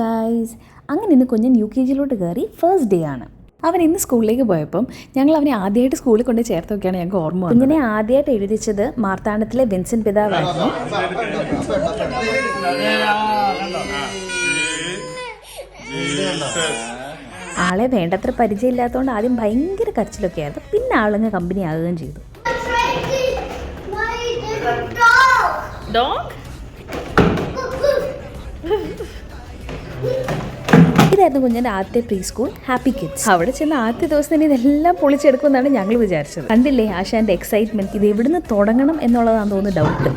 Guys അങ്ങനെ ഇന്ന് കുഞ്ഞൻ U K ജിയിലോട്ട് കയറി ഫസ്റ്റ് ഡേ ആണ്. അവൻ ഇന്ന് സ്കൂളിലേക്ക് പോയപ്പം ഞങ്ങൾ അവനെ ആദ്യമായിട്ട് സ്കൂളിൽ കൊണ്ട് ചേർത്തൊക്കെയാണ് ഞങ്ങൾക്ക് ഓർമ്മ ഇങ്ങനെ കുഞ്ഞിനെ ആദ്യമായിട്ട് എഴുതിച്ചത് മാർത്താണ്ഡത്തിലെ വിൻസെൻ പിതാവായിരുന്നു. ആളെ വേണ്ടത്ര പരിചയമില്ലാത്തതുകൊണ്ട് ആദ്യം ഭയങ്കര കരച്ചിലൊക്കെ ആയിരുന്നു പിന്നെ ആളങ്ങ് കമ്പനി ആകുകയും ചെയ്തു. Dog? ഇതായിരുന്നു കുഞ്ഞിന്റെ ആദ്യത്തെ പ്രീ സ്കൂൾ ഹാപ്പി കിഡ്സ് അവിടെ ചെന്ന ആദ്യത്തെ ദിവസം തന്നെ ഇതെല്ലാം പൊളിച്ചെടുക്കുമെന്നാണ് ഞങ്ങൾ വിചാരിച്ചത്. കണ്ടില്ലേ ആശാന്റെ എക്സൈറ്റ്മെന്റ് ഇത് എവിടുന്ന് തുടങ്ങണം എന്നുള്ളതാണ് തോന്നുന്നു ഡൗട്ട്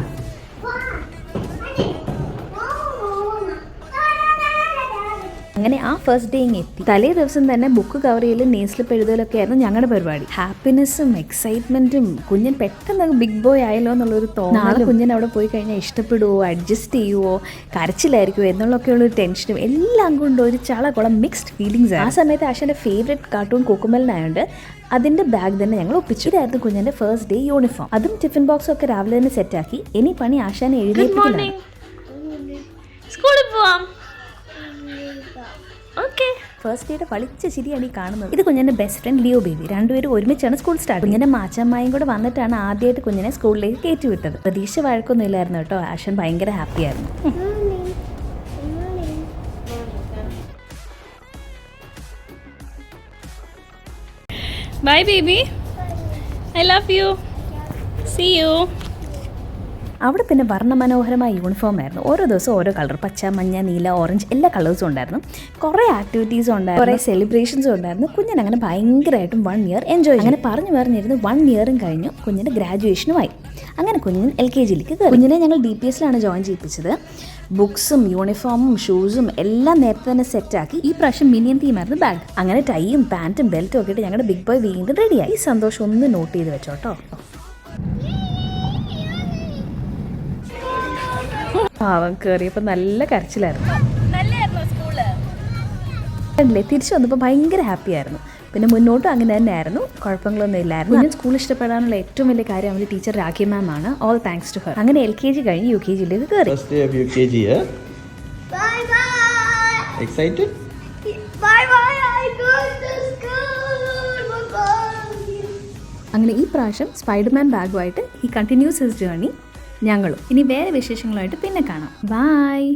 അങ്ങനെ ആ ഫസ്റ്റ് ഡേ ഇങ്ങ് എത്തി. തലേ ദിവസം തന്നെ ബുക്ക് കവർ ചെയ്യലും സ്ലിപ്പ് എഴുതലൊക്കെ ആയിരുന്നു ഞങ്ങളുടെ പരിപാടി. ഹാപ്പിനെസ്സും എക്സൈറ്റ്മെന്റും കുഞ്ഞൻ പെട്ടെന്ന് ബിഗ് ബോയ് ആയല്ലോ എന്നുള്ളൊരു തോന്നൽ നാളെ കുഞ്ഞൻ അവിടെ പോയി കഴിഞ്ഞാൽ ഇഷ്ടപ്പെടുവോ അഡ്ജസ്റ്റ് ചെയ്യുവോ കരച്ചിലായിരിക്കുമോ എന്നുള്ളൊക്കെയുള്ള ഒരു ടെൻഷനും എല്ലാം കൊണ്ട് ഒരു ചളകുളം മിക്സ്ഡ് ഫീലിങ്സ് ആ സമയത്ത് ആശാന്റെ ഫേവറേറ്റ് കാർട്ടൂൺ കുക്കുമലിനായോണ്ട് അതിന്റെ ബാഗ് തന്നെ ഞങ്ങൾ ഒപ്പിച്ചു. ഇതായിരുന്നു കുഞ്ഞിന്റെ ഫസ്റ്റ് ഡേ യൂണിഫോം അതും ടിഫിൻ ബോക്സ് ഒക്കെ രാവിലെ തന്നെ സെറ്റാക്കി ഇനി പണി ആശാനെ എഴുതി സ്കൂളിൽ പോവാം. ഓക്കെ ഫസ്റ്റ് ഡേയുടെ കളിച്ച ശരിയാണ് ഈ കാണുന്നത്. ഇത് കുഞ്ഞിന്റെ ബെസ്റ്റ് ഫ്രണ്ട് ലിയോ ബേബി രണ്ടുപേരും ഒരുമിച്ചാണ് സ്കൂൾ സ്റ്റാർട്ട് കുഞ്ഞിന്റെ മാച്ചമ്മായും കൂടെ വന്നിട്ടാണ് ആദ്യമായിട്ട് കുഞ്ഞിനെ സ്കൂളിലേക്ക് കയറ്റി വിട്ടത്. പ്രതീക്ഷ വഴക്കൊന്നും ഇല്ലായിരുന്നു കേട്ടോ. ആഷൻ ഭയങ്കര ഹാപ്പിയായിരുന്നു bye baby I love you see you അവിടെ പിന്നെ വർണമനോഹരമായ യൂണിഫോം ആയിരുന്നു. ഓരോ ദിവസം ഓരോ കളർ പച്ച മഞ്ഞ നീല ഓറഞ്ച് എല്ലാ കളേഴ്സും ഉണ്ടായിരുന്നു. കുറേ ആക്ടിവിറ്റീസും ഉണ്ടായിരുന്നു. കുറേ സെലിബ്രേഷൻസും ഉണ്ടായിരുന്നു. കുഞ്ഞിന് അങ്ങനെ ഭയങ്കരമായിട്ടും വൺ ഇയർ എൻജോയ് അങ്ങനെ പറഞ്ഞു പറഞ്ഞിരുന്നു. വൺ ഇയറും കഴിഞ്ഞു. കുഞ്ഞിന്റെ ഗ്രാജുവേഷനുമായി അങ്ങനെ കുഞ്ഞിന് എൽ കെ ജിയിലേക്ക് കയറി. കുഞ്ഞിനെ ഞങ്ങൾ ഡി പി എസിലാണ് ജോയിൻ ചെയ്യിപ്പിച്ചത്. ബുക്സും യൂണിഫോമും ഷൂസും എല്ലാം നേരത്തെ തന്നെ സെറ്റാക്കി ഈ പ്രാവശ്യം മിനിയൻ തീമായിരുന്നു ബാഗ് അങ്ങനെ ടൈയും പാന്റും ബെൽറ്റും ഒക്കെ ഇട്ട് ഞങ്ങളുടെ ബിഗ് ബോയ് വീണ്ടും റെഡിയായി ഈ സന്തോഷം ഒന്ന് നോട്ട് ചെയ്ത് വെച്ചോട്ടോ. പാവം കയറിയപ്പോൾ നല്ല കരച്ചിലായിരുന്നു. ണ്ടല്ലേ തിരിച്ചു വന്നപ്പോൾ ഭയങ്കര ഹാപ്പി ആയിരുന്നു. പിന്നെ മുന്നോട്ടും അങ്ങനെ തന്നെയായിരുന്നു. കുഴപ്പങ്ങളൊന്നും ഇല്ലായിരുന്നു. ഞാൻ സ്കൂൾ ഇഷ്ടപ്പെടാനുള്ള ഏറ്റവും വലിയ കാര്യം അവന്റെ ടീച്ചർ രാഖി മാം ആണ്. ഓൾ താങ്ക്സ് ടു ഹർ അങ്ങനെ എൽ കെ ജി കഴിഞ്ഞ് യു കെ ജിയിലേക്ക് കയറി. ബൈ. Bye bye. അങ്ങനെ ഈ പ്രാവശ്യം സ്പൈഡർമാൻ ബാഗുമായിട്ട് ഈ കണ്ടിന്യൂസ് ഹിസ് ജേർണി ഞങ്ങളും. ഇനി വേറെ വിശേഷങ്ങളുമായിട്ട് പിന്നെ കാണാം. ബൈ